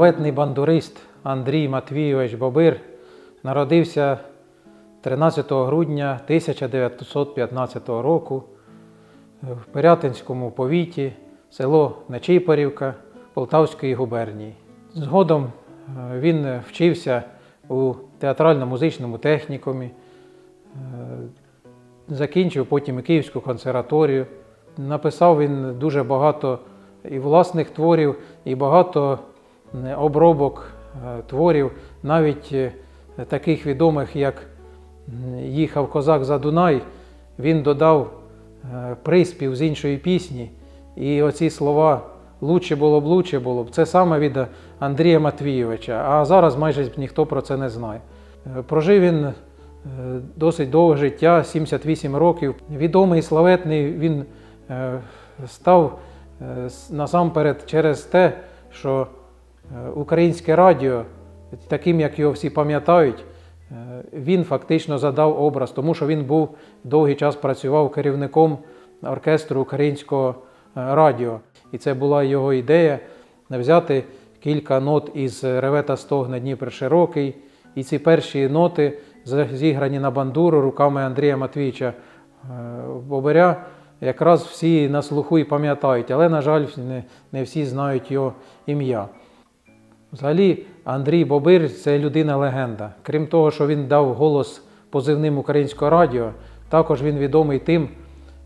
Славетний бандурист Андрій Матвійович Бобир народився 13 грудня 1915 року в Пирятинському повіті, село Нечипорівка Полтавської губернії. Згодом е, він вчився у театрально-музичному технікумі, е, закінчив потім Київську консерваторію. Написав він дуже багато і власних творів, і багато обробок е, творів, навіть е, таких відомих, як Їхав козак за Дунай, він додав е, приспів з іншої пісні. І оці слова лучше було б, лучше було б. Це саме від Андрія Матвійовича. А зараз майже ніхто про це не знає. Е, Прожив він е, досить довге життя, 78 років. Відомий славетний він е, став е, насамперед через те, що е, українське радіо, таким як його всі пам'ятають, е, він фактично задав образ, тому що він був довгий час працював керівником оркестру українського е, радіо. І це була його ідея взяти кілька нот із ревета стогне Дніпр широкий. І ці перші ноти зіграні на бандуру руками Андрія Матвійовича е, Бобаря. Якраз всі на слуху і пам'ятають, але, на жаль, не всі знають його ім'я. Взагалі, Андрій Бобир це людина-легенда. Крім того, що він дав голос позивним українського радіо, також він відомий тим,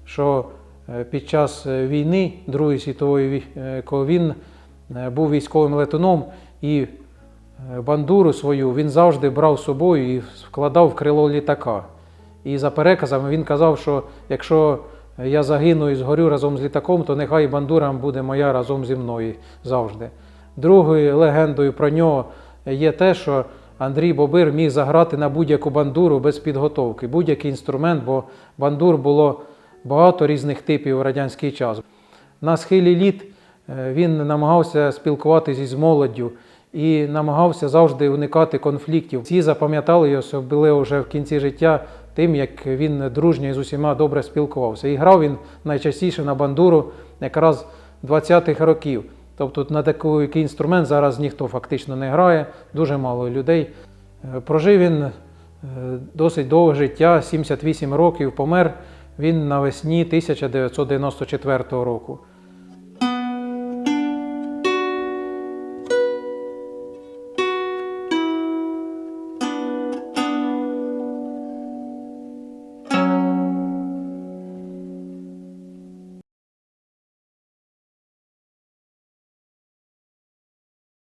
що е, під час е, війни, Другої світової, е, коли він був військовим летуном і бандуру свою він завжди брав з собою і вкладав в крило літака. І за переказами він казав, що якщо я загину і згорю разом з літаком, то нехай бандура буде моя разом зі мною завжди. Другою легендою про нього є те, що Андрій Бобир міг заграти на будь-яку бандуру без підготовки, будь-який інструмент, бо бандур було багато різних типів в радянський час. На схилі літ е, він намагався спілкуватися із молоддю і намагався завжди уникати конфліктів. Всі запам'ятали його, особливо вже в кінці життя, тим, як він дружньо і з усіма добре спілкувався. І грав він найчастіше на бандуру якраз 20-х років. Тобто на такий інструмент зараз ніхто фактично не грає, дуже мало людей. Е, Прожив він е, досить довге життя, 78 років, помер він навесні 1994 року.